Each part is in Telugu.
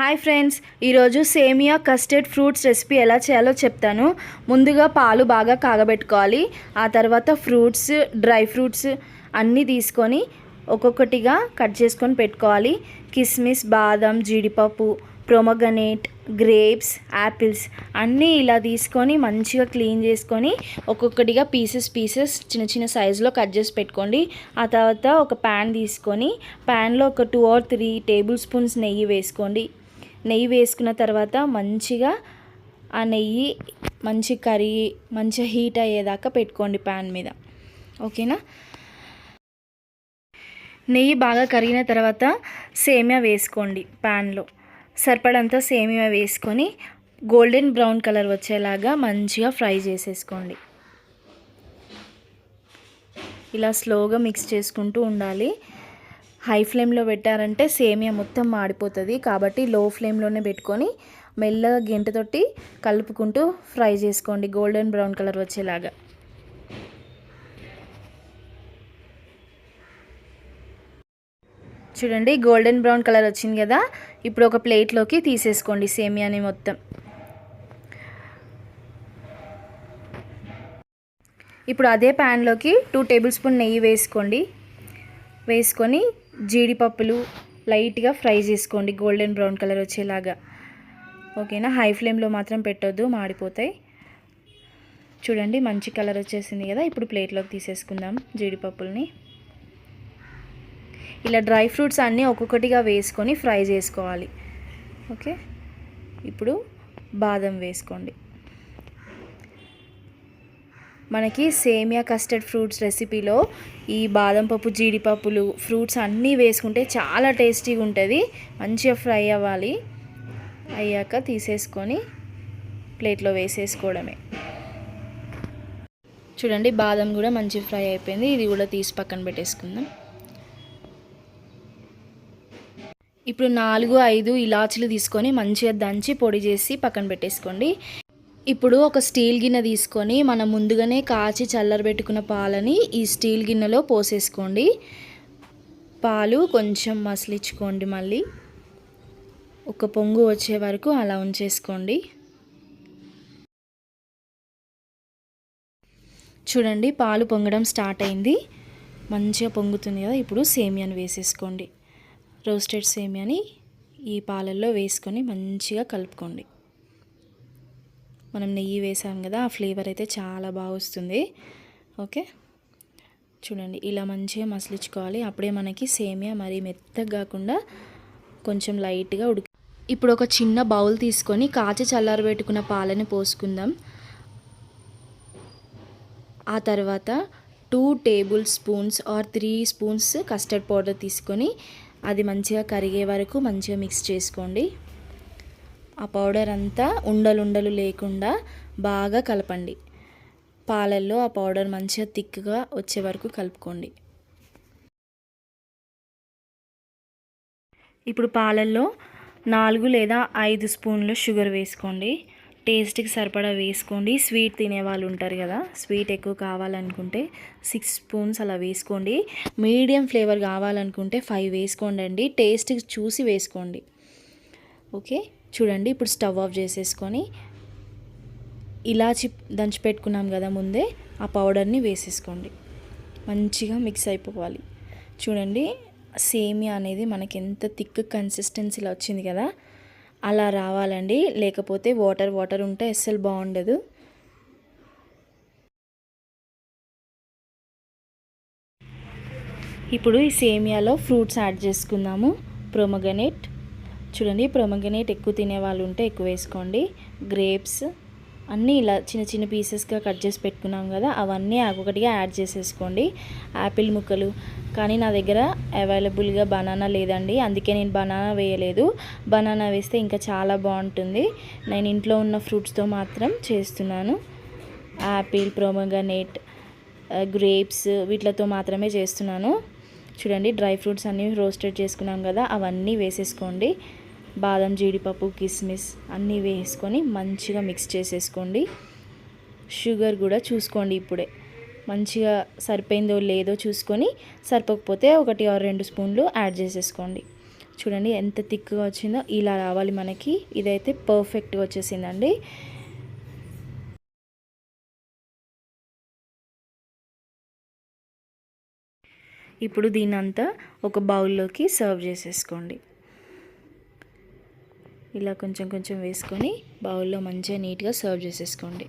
హాయ్ ఫ్రెండ్స్ ఈరోజు సేమియా కస్టర్డ్ ఫ్రూట్స్ రెసిపీ ఎలా చేయాలో చెప్తాను. ముందుగా పాలు బాగా కాగబెట్టుకోవాలి. ఆ తర్వాత ఫ్రూట్స్ డ్రై ఫ్రూట్స్ అన్నీ తీసుకొని ఒక్కొక్కటిగా కట్ చేసుకొని పెట్టుకోవాలి. కిస్మిస్ బాదం జీడిపప్పు ప్రొమగనేట్ గ్రేప్స్ యాపిల్స్ అన్నీ ఇలా తీసుకొని మంచిగా క్లీన్ చేసుకొని ఒక్కొక్కటిగా పీసెస్ పీసెస్ చిన్న చిన్న సైజులో కట్ చేసి పెట్టుకోండి. ఆ తర్వాత ఒక ప్యాన్ తీసుకొని ప్యాన్లో ఒక two or three tablespoons నెయ్యి వేసుకోండి. నెయ్యి వేసుకున్న తర్వాత మంచిగా ఆ నెయ్యి మంచి కరిగి మంచిగా హీట్ అయ్యేదాకా పెట్టుకోండి ప్యాన్ మీద. ఓకేనా? నెయ్యి బాగా కరిగిన తర్వాత సేమియా వేసుకోండి ప్యాన్లో. సరిపడంతా సేమియా వేసుకొని గోల్డెన్ బ్రౌన్ కలర్ వచ్చేలాగా మంచిగా ఫ్రై చేసేసుకోండి. ఇలా స్లోగా మిక్స్ చేసుకుంటూ ఉండాలి. హై ఫ్లేమ్లో పెట్టారంటే సేమియా మొత్తం మాడిపోతుంది. కాబట్టి లో ఫ్లేమ్లోనే పెట్టుకొని మెల్లగా గెంటతోటి కలుపుకుంటూ ఫ్రై చేసుకోండి. గోల్డెన్ బ్రౌన్ కలర్ వచ్చేలాగా. చూడండి గోల్డెన్ బ్రౌన్ కలర్ వచ్చింది కదా. ఇప్పుడు ఒక ప్లేట్లోకి తీసేసుకోండి సేమియాని మొత్తం. ఇప్పుడు అదే ప్యాన్లోకి టూ టేబుల్ స్పూన్ నెయ్యి వేసుకోండి. వేసుకొని జీడిపప్పులు లైట్గా ఫ్రై చేసుకోండి. గోల్డెన్ బ్రౌన్ కలర్ వచ్చేలాగా. ఓకేనా? హై ఫ్లేమ్లో మాత్రం పెట్టొద్దు మాడిపోతాయి. చూడండి మంచి కలర్ వచ్చేసింది కదా? ఇప్పుడు ప్లేట్లోకి తీసేసుకుందాం జీడిపప్పుల్ని. ఇలా డ్రై ఫ్రూట్స్ అన్నీ ఒక్కొక్కటిగా వేసుకొని ఫ్రై చేసుకోవాలి. ఓకే? ఇప్పుడు బాదం వేసుకోండి. మనకి సేమియా కస్టర్డ్ ఫ్రూట్స్ రెసిపీలో ఈ బాదం పప్పు జీడిపప్పులు ఫ్రూట్స్ అన్నీ వేసుకుంటే చాలా టేస్టీగా ఉంటుంది మంచిగా ఫ్రై అవ్వాలి. అయ్యాక తీసేసుకొని ప్లేట్లో వేసేసుకోవడమే. చూడండి బాదం కూడా మంచి ఫ్రై అయిపోయింది. ఇది కూడా తీసి పక్కన పెట్టేసుకుందాం. ఇప్పుడు నాలుగు ఐదు ఇలాచీలు తీసుకొని మంచిగా దంచి పొడి చేసి పక్కన పెట్టేసుకోండి. ఇప్పుడు ఒక స్టీల్ గిన్నె తీసుకొని మనం ముందుగానే కాచి చల్లరబెట్టుకున్న పాలని ఈ స్టీల్ గిన్నెలో పోసేసుకోండి. పాలు కొంచెం మసలించుకోండి మళ్ళీ. ఒక పొంగు వచ్చే వరకు అలా ఉంచేసుకోండి. చూడండి పాలు పొంగడం స్టార్ట్ అయింది. మంచిగా పొంగుతుంది కదా ఇప్పుడు సేమియాని వేసేసుకోండి. రోస్టెడ్ సేమియాని ఈ పాలల్లో వేసుకొని మంచిగా కలుపుకోండి. మనం నెయ్యి వేసాం కదా ఆ ఫ్లేవర్ అయితే చాలా బాగా వస్తుంది. ఓకే? చూడండి ఇలా మంచిగా మసలించుకోవాలి. అప్పుడే మనకి సేమియా మరీ మెత్తగా కాకుండా కొంచెం లైట్గా ఉడికి ఇప్పుడు ఒక చిన్న బౌల్ తీసుకొని కాచి చల్లారబెట్టుకున్న పాలని పోసుకుందాం. ఆ తర్వాత two tablespoons or three spoons custard powder తీసుకొని అది మంచిగా కరిగే వరకు మంచిగా మిక్స్ చేసుకోండి. ఆ పౌడర్ అంతా ఉండలు ఉండలు లేకుండా బాగా కలపండి. పాలల్లో ఆ పౌడర్ మంచిగా థిక్గా వచ్చే వరకు కలుపుకోండి. ఇప్పుడు పాలల్లో నాలుగు లేదా ఐదు స్పూన్లు షుగర్ వేసుకోండి. టేస్ట్కి సరిపడా వేసుకోండి. స్వీట్ తినే వాళ్ళు ఉంటారు కదా స్వీట్ ఎక్కువ కావాలనుకుంటే సిక్స్ స్పూన్స్ అలా వేసుకోండి. మీడియం ఫ్లేవర్ కావాలనుకుంటే ఫైవ్ వేసుకోండి అండి టేస్ట్కి చూసి వేసుకోండి. ఓకే చూడండి ఇప్పుడు స్టవ్ ఆఫ్ చేసేసుకొని ఇలాచి దంచి పెట్టుకున్నాం కదా ముందే ఆ పౌడర్ని వేసేసుకోండి. మంచిగా మిక్స్ అయిపోవాలి. చూడండి సేమియా అనేది మనకి ఎంత థిక్ కన్సిస్టెన్సీలో వచ్చింది కదా అలా రావాలండి. లేకపోతే వాటర్ వాటర్ ఉంటే అస్సలు బాగుండదు. ఇప్పుడు ఈ సేమియాలో ఫ్రూట్స్ యాడ్ చేసుకుందాము. ప్రొమగనేట్ చూడండి ప్రొమగనేట్ ఎక్కువ తినే వాళ్ళు ఉంటే ఎక్కువ వేసుకోండి. గ్రేప్స్ అన్నీ ఇలా చిన్న చిన్న పీసెస్గా కట్ చేసి పెట్టుకున్నాం కదా అవన్నీ ఒక్కొక్కటిగా యాడ్ చేసేసుకోండి. యాపిల్ ముక్కలు. కానీ నా దగ్గర అవైలబుల్గా బనానా లేదండి అందుకే నేను బనానా వేయలేదు. బనానా వేస్తే ఇంకా చాలా బాగుంటుంది. నేను ఇంట్లో ఉన్న ఫ్రూట్స్తో మాత్రం చేస్తున్నాను. యాపిల్ ప్రొమగనేట్ గ్రేప్స్ వీటితో మాత్రమే చేస్తున్నాను. చూడండి డ్రై ఫ్రూట్స్ అన్నీ రోస్టెడ్ చేసుకున్నాం కదా అవన్నీ వేసేసుకోండి. బాదం జీడిపప్పు కిస్మిస్ అన్నీ వేసుకొని మంచిగా మిక్స్ చేసేసుకోండి. షుగర్ కూడా చూసుకోండి ఇప్పుడే. మంచిగా సరిపోయిందో లేదో చూసుకొని సరిపోకపోతే ఒకటి ఆరు రెండు స్పూన్లు యాడ్ చేసేసుకోండి. చూడండి ఎంత థిక్గా వచ్చిందో ఇలా రావాలి మనకి. ఇదైతే పర్ఫెక్ట్గా వచ్చేసిందండి. ఇప్పుడు దీనంతా ఒక బౌల్లోకి సర్వ్ చేసేసుకోండి. ఇలా కొంచెం కొంచెం వేసుకొని బౌల్లో మంచిగా నీట్గా సర్వ్ చేసేసుకోండి.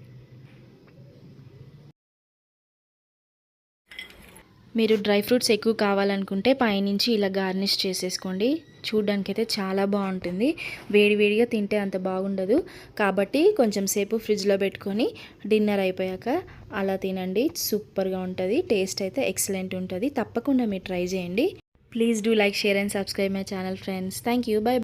మీరు డ్రై ఫ్రూట్స్ ఎక్కువ కావాలనుకుంటే పైనుంచి ఇలా గార్నిష్ చేసేసుకోండి. చూడ్డానికైతే చాలా బాగుంటుంది. వేడివేడిగా తింటే అంత బాగుండదు. కాబట్టి కొంచెం సేపు ఫ్రిడ్జ్లో పెట్టుకొని డిన్నర్ అయిపోయాక అలా తినండి. సూపర్గా ఉంటుంది. టేస్ట్ అయితే ఎక్సలెంట్ ఉంటుంది. తప్పకుండా మీరు ట్రై చేయండి. Please do like share and subscribe my channel friends. Thank you. Bye.